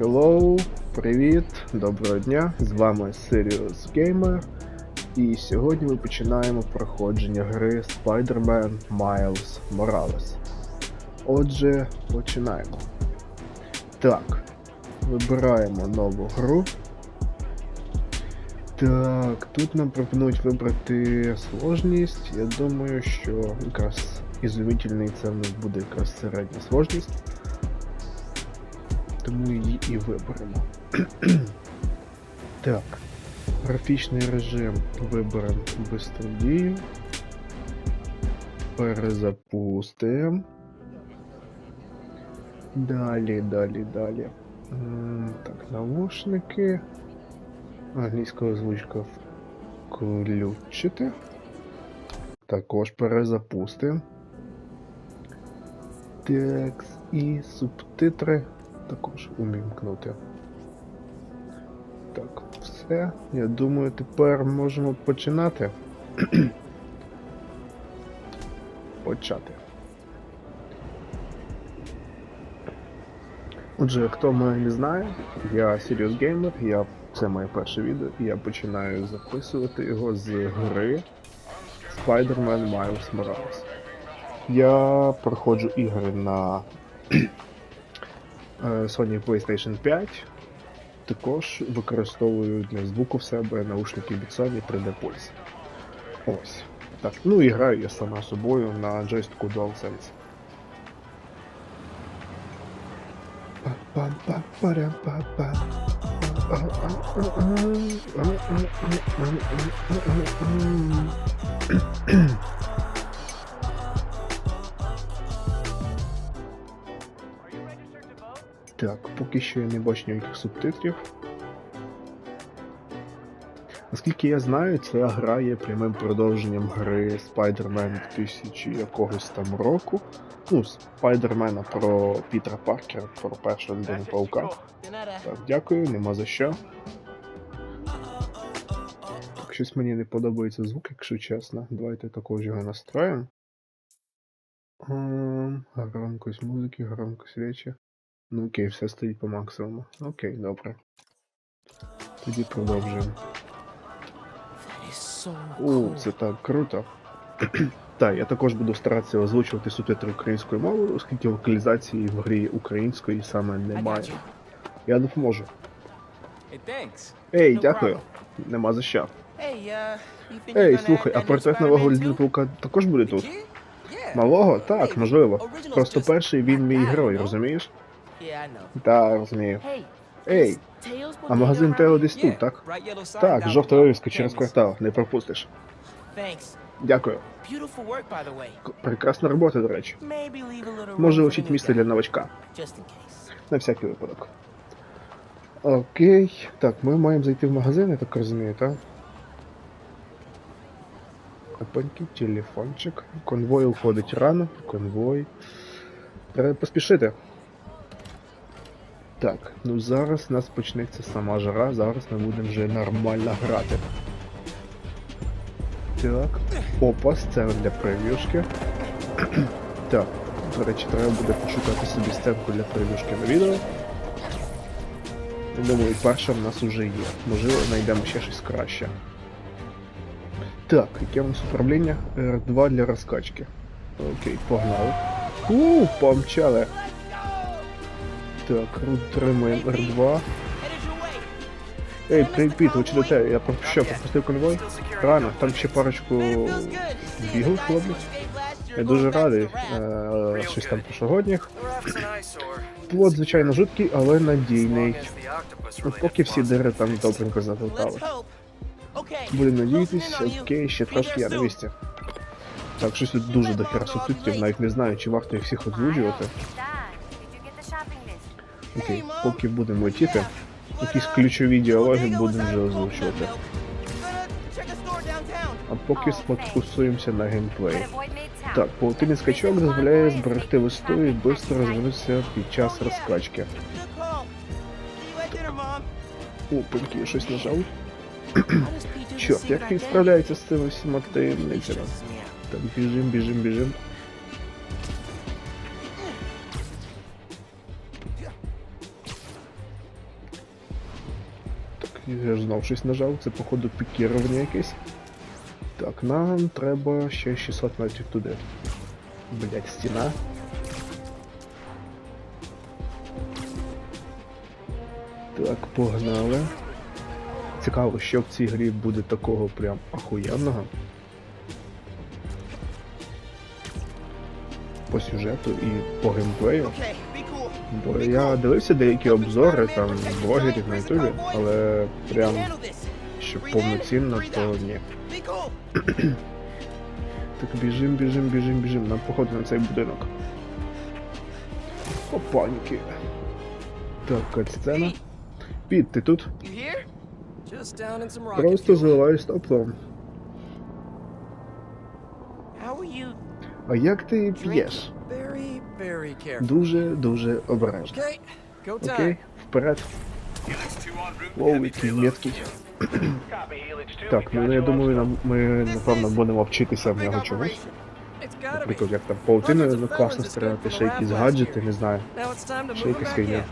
Hello, привіт, доброго дня! З вами Sirius Gamer. І сьогодні ми починаємо проходження гри Spider-Man Miles Morales. Отже, починаємо. Так, вибираємо нову гру. Так, тут нам пропонують вибрати сложність. Я думаю, що якраз ізумітельний це в нас буде якраз середня сложність. Тому її і виберемо. так. Графічний режим виберемо бистродію. Перезапустимо. Далі, далі, далі. Так, навушники. Англійська озвучка включити. Також перезапустимо. Текст і субтитри також умімкнути. Так, все. Я думаю, тепер можемо починати. Почати. Отже, хто мене не знає, я Serious Gamer, я... це моє перше відео, і я починаю записувати його з гри Spider-Man Miles Morales. Я проходжу ігри на Sony PlayStation 5. Також використовую для звуку в себе наушники від Sony 3D Pulse. Ось. Так, ну і граю я сама собою на джойстику DualSense. Так, поки що я не бачу ніяких субтитрів. Наскільки я знаю, ця гра є прямим продовженням гри Spider-Man 2000 якогось там року. Ну, Спайдермена про Пітера Паркера, про першого людину паука. Так, дякую, нема за що. Так, щось мені не подобається звук, якщо чесно. Давайте також його настроїмо. Ем, Громкость музики, громкость речі. Ну окей, все стоїть по максимуму. Окей, добре. Тоді продовжуємо. О, це так круто. так, я також буду старатися озвучувати субтитри українською мовою, оскільки локалізації в грі української саме немає. Я допоможу. Ей, дякую. Нема за що. Uh, Ей, слухай, а портрет нового Spider-Man людини too? паука також буде тут? Малого? Так, можливо. Просто перший він мій герой, розумієш? Так, розумію. Hey, Ей, а магазин Тео десь тут, так? Так, жовта вивіска через квартал, не пропустиш. Дякую. К- Прекрасна робота, до речі. Може лишіть місце для новачка. На всякий випадок. Окей. Так, ми маємо зайти в магазин, я так розумію, так? Опаньки, телефончик. Конвой уходить рано. Конвой. Треба поспішити. Так, ну зараз у нас почнеться сама жара, зараз ми будемо вже нормально грати. Так. Опа, сцена для прев'юшки. так, до речі, треба буде пошукати собі сценку для прев'юшки на відео. Думаю, перша в нас уже є. Можливо, знайдемо ще щось краще. Так, яке у нас управління? R2 для розкачки. Окей, погнали. У, помчали. Так, утримуємо R2. Headed your way. Ей, привіт, ви чи до тебе? Я про що, пропустив конвой? Рано, там ще парочку Nice хлопець. Я дуже радий. Е, щось там прошлогодніх. Плод, звичайно, жуткий, але надійний. Ну, поки всі дири там добренько заглотали. Будемо надіятись, окей, ще трошки я на місці. Так, щось тут дуже дохера субтитрів, навіть не знаю, чи варто їх всіх озвучувати. Окей, поки будемо летіти, якісь ключові діалоги будемо вже озвучувати. А поки сфокусуємося на геймплеї. Так, паутинний скачок дозволяє зберегти висоту і швидко розвинутися під час розкачки. Mom. Опаньки, я щось нажав. Чорт, як він справляється з цими всіма таємницями? Так, біжим, біжим, біжим. Я знов щось нажав, це походу пікірування якесь. Так, нам треба ще 600 метрів туди. Блять, стіна. Так, погнали. Цікаво, що в цій грі буде такого прям ахуєнного. По сюжету і по геймплею. Okay. Бо я дивився деякі обзори там блогерів на ютубі, але прям щоб повноцінно, то ні. Так біжим, біжим, біжим, біжим. Нам походу на цей будинок. Опаньки. Так, катсцена. Піт, ти тут? Просто fuel. заливаю стоплом. How are you? А як ти п'єш? Дуже-дуже обережно. Okay. Окей, вперед. Воу, який меткий. Так, ну я думаю, нам ми напевно будемо вчитися в нього be. Наприклад, як там паутиною класно стріляти, ще якісь гаджети, не знаю. Ще якась back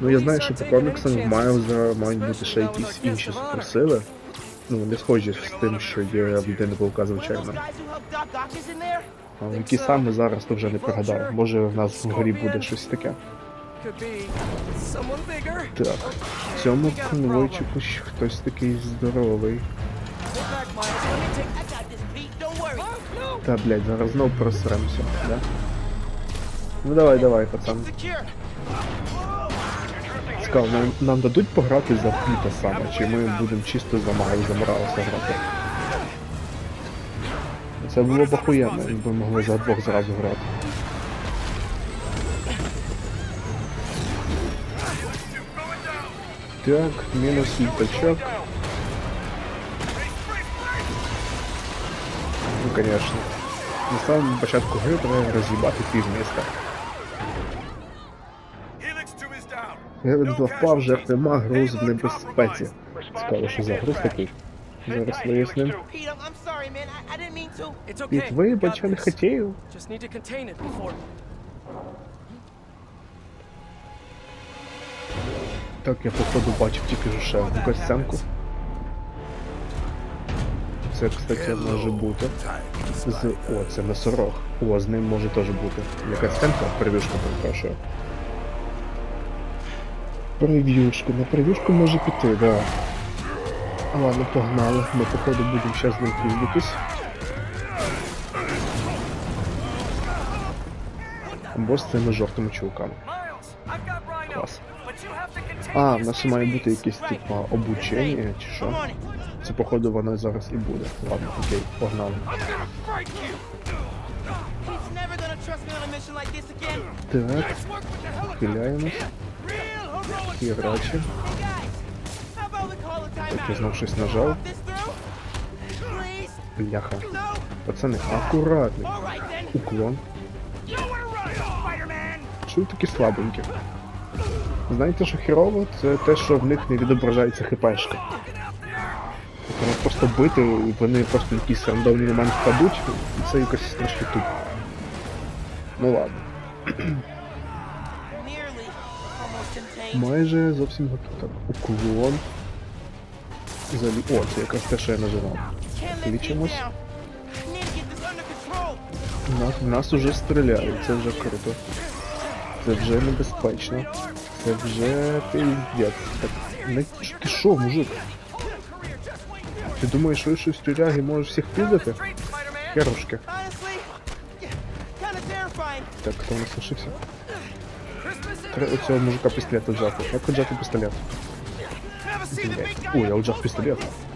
Ну я знаю, що по коміксам в Майлза мають бути ще якісь інші суперсили. Ну, не схожі з тим, що є в людини паука, звичайно. Які саме зараз то вже не пригадав. Може в нас в грі буде щось таке. Так, в цьому конвойчику хтось такий здоровий. Та блять, зараз знов просремся, да? Ну давай, давай, пацан. Цікаво, нам, нам дадуть пограти за Піта саме, чи ми будемо чисто за Майлза Моралеса грати. Це було б охуєнно, якби могли за двох зразу грати. Так, мінус літачок. Ну, конечно. На самому початку гри треба роз'їбати півміста. Я ледве впав, жертва груз в небезпеці. Цікаво, що за груз такий. Зараз виясним. Піт, вибач, я не хотів. Так, я походу бачив тільки що ще одну касценку. Це, кстати, може бути. З... О, це носорог. О, з ним може теж бути. Не касценка, а прев'юшка, перепрошую. Прев'юшку, на прев'юшку може піти, да. А ладно, погнали. Ми походу будемо ще з ним піздитись. Або з цими жовтими Rhino. Клас. А, в нас має бути якесь типа обучення чи що. Це походу воно зараз і буде. Ладно, окей, погнали. Pete's never gonna trust Так, я знов щось нажав. Бляха. Пацани, then. Уклон. Ви такі слабенькі? Знаєте, що херово? Це те, що в них не відображається хпшка. Треба просто бити, вони просто в якийсь рандомний момент впадуть, і це якось трошки тупо. Ну ладно. Майже зовсім готово. Так, уклон. Залі... О, це якраз те, що я нажимав. Can't Лічимось. нас, нас уже стріляють, це вже круто. Це вже небезпечно. Це вже пиздец. Так, не... Ти що, мужик? Ти думаєш, що щось тюряги можеш всіх піздати? Херушки. Так, хто у нас лишився? Треба цього мужика пістолет отжати. Як отжати пістолет? Ой, я up отжав close пістолет. like this.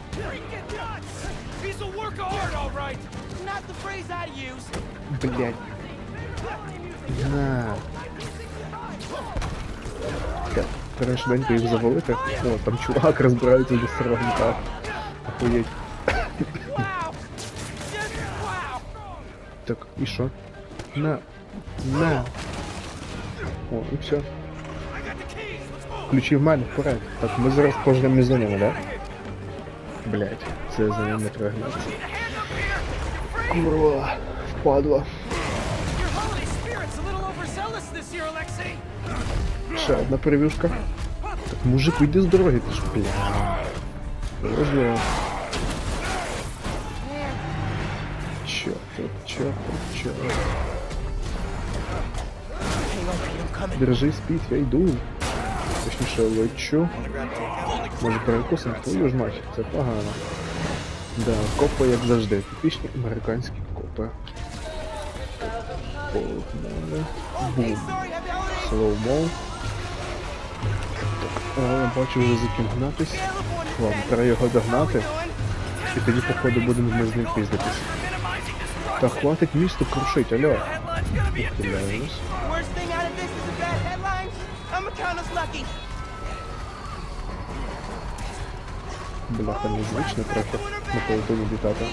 He's a work of art, all right. Not the phrase I'd use. Блять. На. Так, треба швиденько їх завалити. О, там чувак розбирається до сировника. Охуєть. Wow. Just wow. Так, і що? На. На. О, і все. Ключі в мене, вперед. Так, ми зараз пожнемо за ними, да? Блять, це за ними треба гнатися. Курва, впадла. Ще одна перевюшка. Так, мужик, вийди з дороги, ти ж, бля. Повезло. Чорт, чорт, чорт. Hang on, Pete, I'm coming. Держи спід, я йду. Точніше, лечу. Може перекусимо твою ж мать, це погано. Да, копи як завжди, типічні американські копи. Погнали. Бум. Sorry, happy. Слоумо. О, я бачу вже за ким гнатись. Ладно, треба його догнати. І тоді, походу, будемо ми з ним піздитись. Та хватить місто крушить, алло. Ухиляємось. Of lucky. Бляха, незвично трохи на полотоні літати.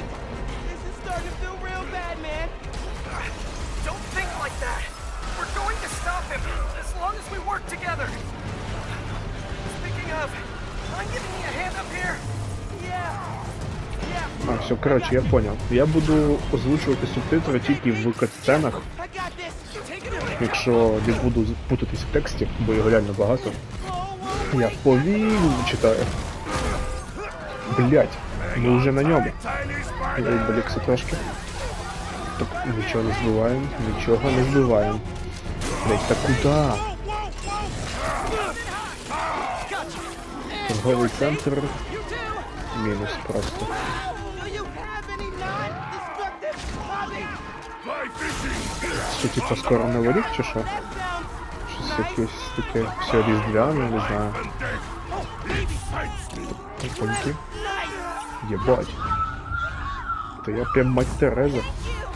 А, все, коротше, я поняв. Я буду озвучувати субтитри тільки в катсценах, якщо не буду путатись в тексті, бо його реально багато. Я повільно читаю. Блять, ми вже на ньому. Відволікся трошки. Так, нічого не збиваємо, нічого не збиваємо. Блять, та куда? Торговий центр. Мінус просто. Що типа скоро новий рік чи що? Щось якесь таке все різдвяне, не знаю. Nice. Єбать. Та я прям мать Тереза.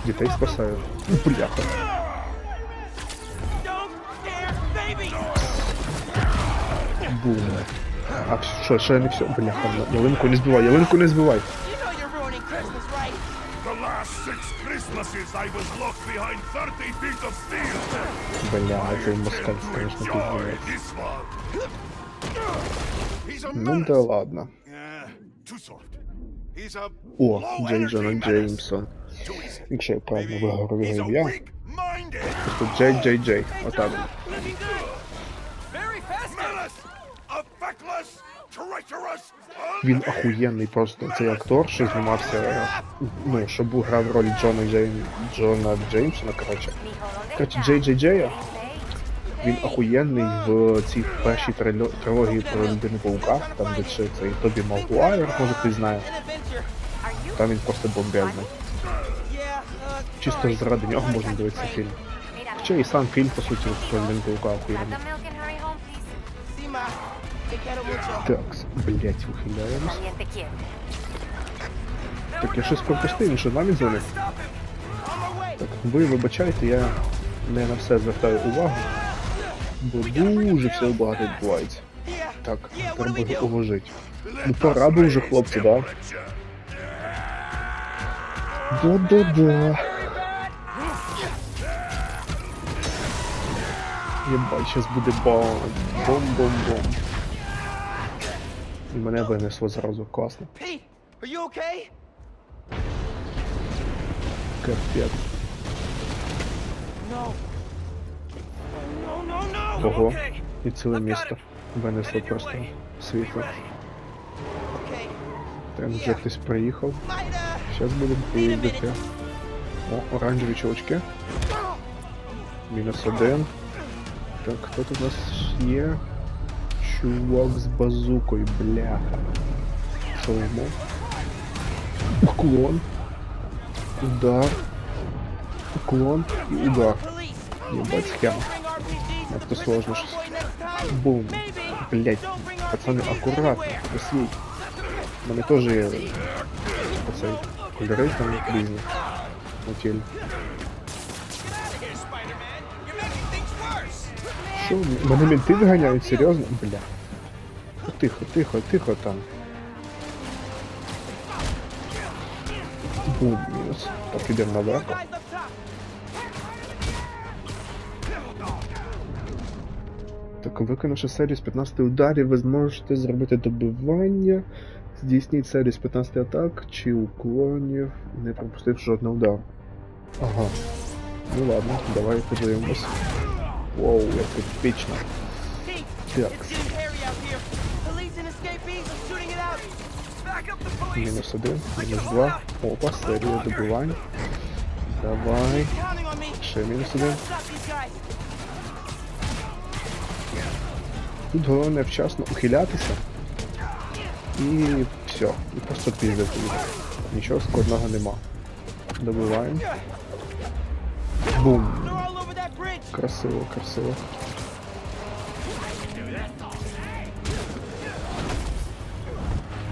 Дітей спасаю. Бляха. Scare baby. Бум. А що, ще не все? Бляха, ялинку не збивай, ялинку не збивай. Бля, цей москаль, конечно, пиздец. Ну да ладно. О, low Джей energy Джона menace. Джеймсон. Якщо я правильно виговорив ім'я. weak-minded Джей Джей Джей. Отак. Very fast. menace. Treacherous, Він охуєнний просто. Цей актор, що знімався, е, ну, що був грав роль Джона Джейм... Джона Джеймсона, коротше. Mijo, Коротше. Джей Джей Джея. Він охуєнний в цій першій трило- трилогії про людину паука, там де ще цей Тобі Магуайр, може хтось знає. An adventure. Are you? Там він просто бомбезний. Uh, Чисто заради нього можна дивитися фільм. Ще і сам фільм, по суті, про людину паука охуєнний. Так, блять, quiero. Так я щось пропустив, він що дзвонив? On. Так, ви вибачайте, я не на все звертаю увагу, бо дуже все багато відбувається. Так, треба уважити. Ну пора би вже, хлопці, да? Да-да-да. Єбать, щас буде бом. Бом-бом-бом. І мене винесло зразу класно. Okay? Капець. No. No, no, no. Ого. Okay. І ціле місто винесло просто світло. Okay. Там вже хтось приїхав. Зараз будемо поїздити. О, оранжеві чувачки. Мінус один. Так, хто тут у нас є? Чувак з базукою, бляха. Шоумо. Уклон. Удар. Уклон і удар. police. Ебать схема. Bring RPGs Это to сложно Christmas щас. Convoy next time. Бум. Maybe. Блять, Don't bring пацани, RPGs акуратно, anywhere. посвіть. У мене теж є оцей кольори там різні. На тілі. Що, мене мінти виганяють, серйозно? Бля. Тихо, тихо, тихо там. Бум, мінус. Так, ідемо наверх. Так, виконавши серію з 15 ударів, ви зможете зробити добивання, здійсніть серію з 15 атак чи уклонів, не пропустивши жодного удару. Ага. Ну ладно, давай подивимось. Воу, як епічно. Мінус один, мінус два. Опа, серія добивань. Давай. Ще мінус один. Тут головне вчасно ухилятися. І все. І просто піздити. Нічого складного нема. Добиваємо. Бум. Красиво, красиво.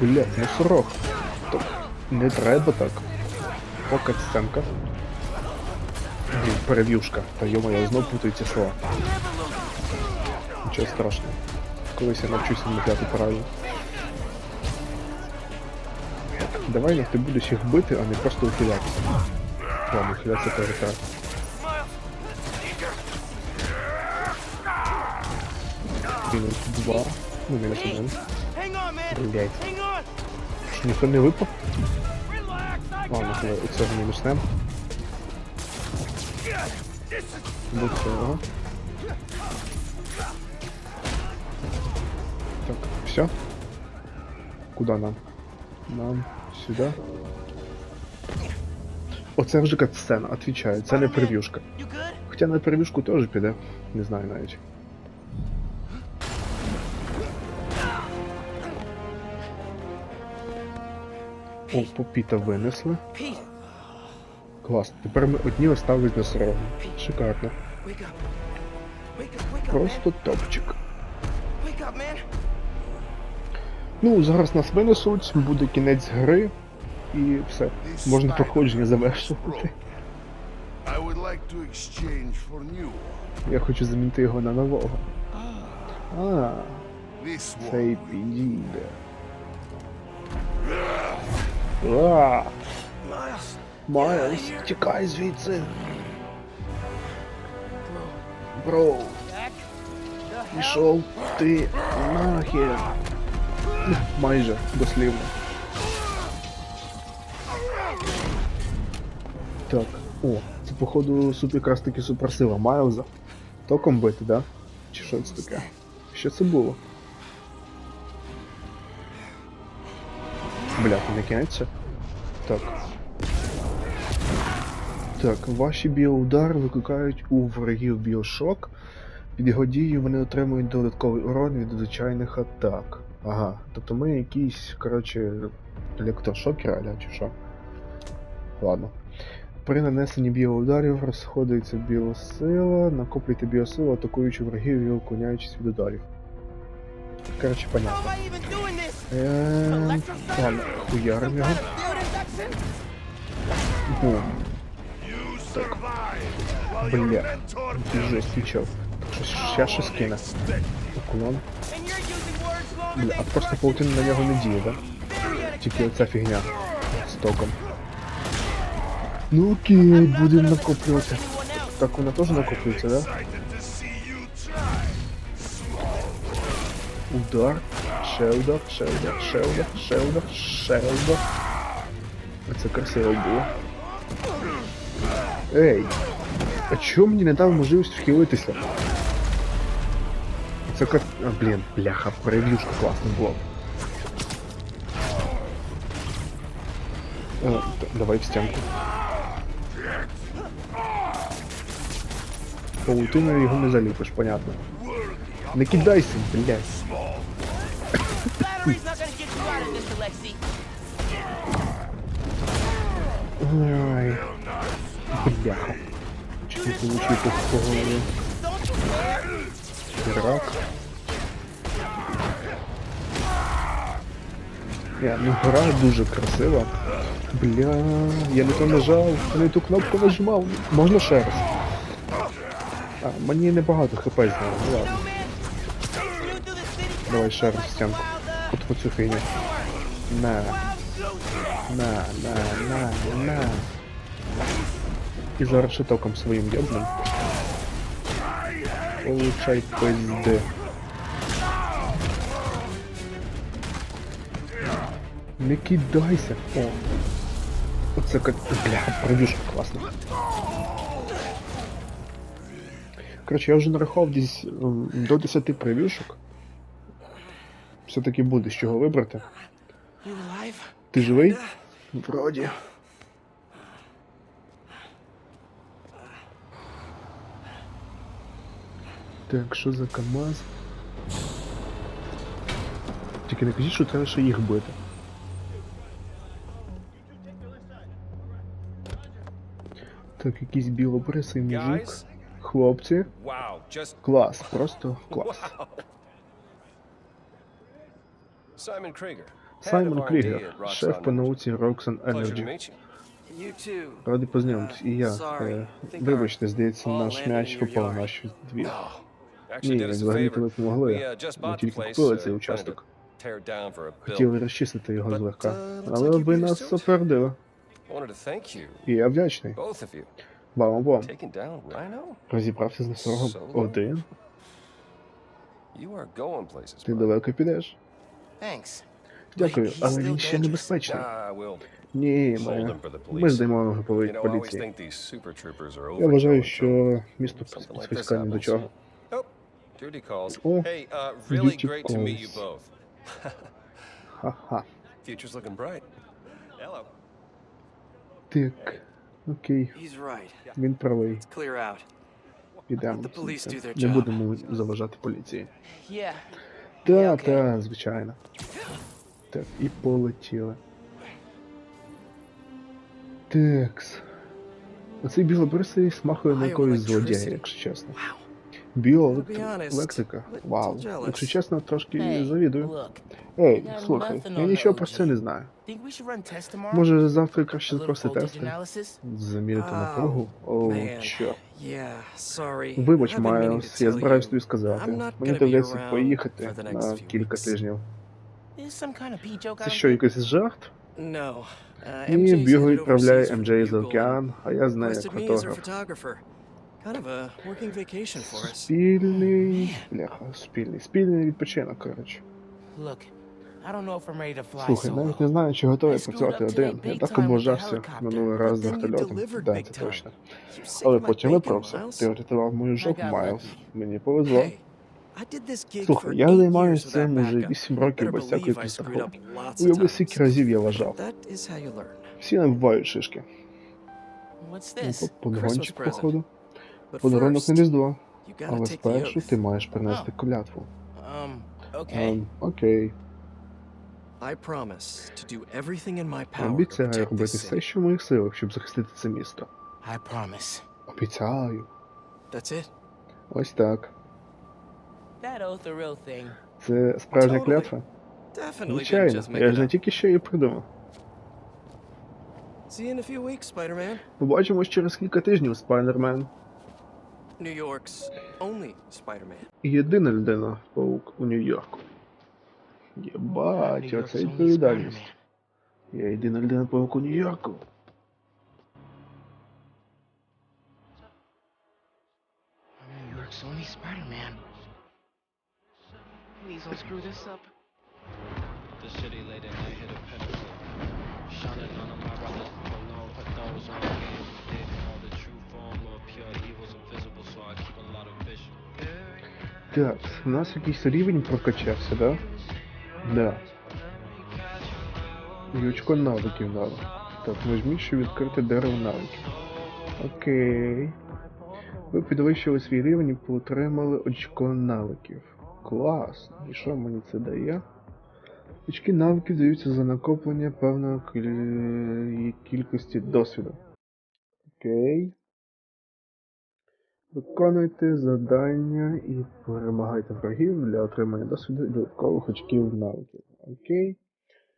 Блять, носорог. Так, не треба так. Пока сценка. Блін, перев'юшка. Та йома, я знов путаю ці слова. Нічого страшного. Колись я навчуся вмикати правильно. Давай ну, ти будеш їх бити, а не просто ухилятися. Ладно, ухилятися теж. Мінус два. Ну, мінус один. Блять. Що ніхто не випав? Ладно, got давай оцього мінуснем. До цього. Так, все. Куда нам? Нам сюди. Оце вже катсцена, отвічаю, це не прев'юшка. Хоча на прев'юшку теж піде. Не знаю навіть. О, попіта винесли. Клас. Тепер ми одні остались на сорогу. Шикарно. Просто топчик. Ну, зараз нас винесуть, буде кінець гри. І все. Можна проходження завершувати. Я хочу замінити його на нового. А, цей підійде. Майлз, тікай звідси. Бро, пішов ти нахер. Майже дослівно. Так, о, це походу суп якраз таки суперсила Майлза. Током бити, да? Чи що це таке? Що це було? Бля, не кінеться? Так. Так, ваші біоудари викликають у ворогів біошок. Під його дією вони отримують додатковий урон від звичайних атак. Ага, тобто ми якісь, коротше, електрошокери, аля чи що. Ладно. При нанесенні біоударів розходується біосила, накоплюйте біосилу, атакуючи ворогів і уклоняючись від ударів. Коротше, понятно. Ем, Ладно, хуярим його. Бум. Your Бля. жесть включав. Так що ще щось. Уклон. Бля, а просто паутина на нього не діє, да? Тільки оця фігня з током. Ну окей, будемо накоплювати. Так вона теж накоплюється, да? Удар, ще удар, ще удар, ще удар, ще удар, ще удар. Це красиво було. Ей! А чому мені не дав можливість вхилитися? Це как... А, блін, бляха, прев'юшка класно було. О, д- давай в стінку. Паутиною його не заліпиш, понятно. Не кидайся, блядь. Battery's not gonna get you. Ай. Бляха. Чуть не получил по голове. Don't you dare. Рак. Я, ну гра дуже красива. Бля, я не то нажав, не ту кнопку нажимав. Можна ще раз? А, мені небагато хп зняло, ну ладно. Давай ще раз стянку. От по цю фігню. На, Wild goose. на, на, на, на. І зараз ще током своїм йобнем. Получай пизди. Не кидайся. О. Оце как. Бля, пройдушка класно. Коротше, я вже нарахував десь ем, до 10 прев'юшок. Все-таки буде з чого вибрати. Ти живий? Вроді. Так, що за КАМАЗ? Тільки не кажіть, що треба ще їх бити. Так, якийсь білобрисий мужик. Хлопці. Клас, просто клас. Simon Krieger. head Саймон Крігер, шеф по науці Roxxon Energy. Радий познайомитись. І я. Е, Вибачте, здається, наш м'яч попав наші. Actually, Ні, a взагалі uh, Ми bought the тільки купили uh, цей участок. Хотіли розчистити його злегка. uh, Але ви нас опередили. І я вдячний. Вам обом. Розібрався з носорогом один. Ти далеко підеш. Thanks. Дякую, але він ще небезпечний. Ні, ми, ми здаємо його поліції. Я вважаю, що місто ні до чого. Oh. Oh, uh, you calls. both. Ха-ха. Так. Окей, він правий. Підемо. Не будемо заважати поліції. Так, так, звичайно. Так, і полетіли. Такс. Оцей білобрисий смахує на якогось злодія, якщо чесно. Be Біолектика. honest, Вау. Якщо чесно, трошки завідую. Ей, слухай, я нічого про це не знаю. Може завтра краще little тести? Ah, напругу? О, Man. чорт. Yeah, sorry. Вибач, Майлз, я збираюсь тобі сказати. Мені доведеться поїхати for the next на кілька тижнів. Some kind of pee joke Це що, якийсь жарт? No. Uh, Ні, headed відправляє overseas за океан, а я знаю як фотограф. photographer. Kind of a working vacation for us. Спільний. Бляха, спільний. Спільний відпочинок, коротше. Слухай, навіть не знаю, чи готовий працювати один. Я так облажався минулий раз з вертольотом. Да, це точно. Але потім виправся. Ти врятував мою жопу, Майлз. Мені повезло. Слухай, я займаюся цим уже backup. 8 років без всякої підстраховки. Уяви, скільки разів я вважав. Всі набувають шишки. What's Ну, this? по- Подгончик, Christmas present. походу. Подарунок на Різдво. Але спершу ти маєш принести клятву. Um, okay. Ем, Окей. Обіцяю робити все, що в моїх силах, щоб захистити це місто. I promise. Обіцяю. That's it. Ось так. That oath a real thing. Це справжня Totally. клятва? Definitely Звичайно. Я ж не тільки що її придумав. See you in a few weeks, Spider-Man. Побачимось через кілька тижнів, Спайдермен. New York's only Spider-Man. І єдина людина паук у Нью-Йорку. Єбать, New York's оце only відповідальність. Spider-Man. Я єдина людина паук у Нью-Йорку. I'm New York's only Spider-Man. Please don't screw this up. The city late at night hit a pinnacle. Shining none of my brothers below. Put those on game. Did all the true form of pure evil's invisible, so I keep a lot of vision. Так, у нас якийсь рівень прокачався, да? Да. І очко навиків дали. Так, нажміть, щоб відкрити дерево навиків. Окей. Ви підвищили свій рівень і отримали очко навиків. Клас. І що мені це дає? Очки навиків даються за накоплення певної кількості досвіду. Окей. Виконуйте завдання і перемагайте врагів для отримання досвіду і додаткових очків навиків. Окей.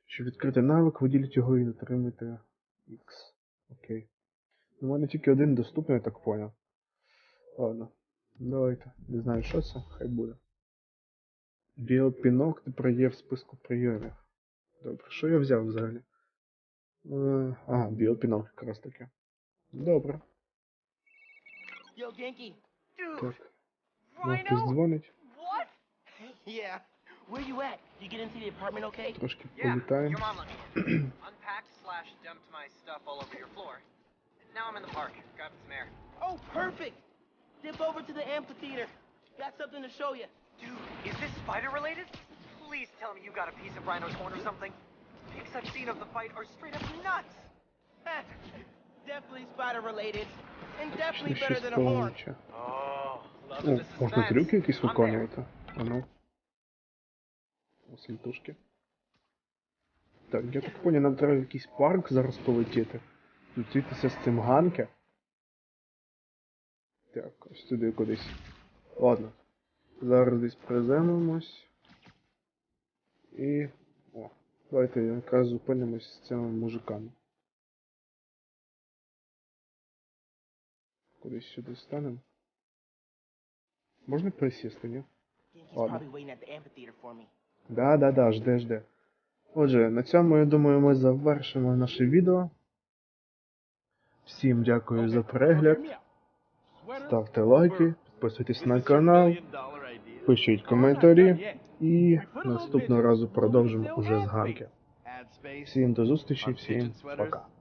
Щоб відкрити навик, виділіть його і отримайте X. Окей. У мене тільки один доступний, я так поняв. Ладно. Давайте. Не знаю, що це, хай буде. Біопінок тепер є в списку прийомів. Добре, що я взяв взагалі? Е, Ага, біопінок якраз таки. Добре. Yo, Genki. Так. Ну, хтось дзвонить. What? yeah. Where you at? You get into the apartment okay? Трошки Yeah, політаємо. your mom let me. Unpacked slash dumped my stuff all over your floor. Now I'm in the park, grabbing some air. Oh, perfect. Dip over to the amphitheater. Got something to show you. Dude, is this spider related? Please tell me you got a piece of Rhino's horn or something. pics I've seen of the fight are straight up nuts. definitely spider related. And definitely better than a horn. Oh, О, можна трюки якісь виконувати. А ну. Осельтушки. Так, я так поняв, нам треба в якийсь парк зараз полетіти. Зустрітися з цим ганке. Так, ось туди кудись. Ладно. Зараз десь приземимось. І. О, давайте якраз зупинимось з цими мужиками. Кудись сюди станемо. Можна присісти, ні? Ладно. Да, да, да, жде, жде. Отже, на цьому, я думаю, ми завершимо наше відео. Всім дякую за перегляд. Ставте лайки, підписуйтесь на канал, пишіть коментарі і наступного разу продовжимо уже з ганки. Всім до зустрічі, всім пока.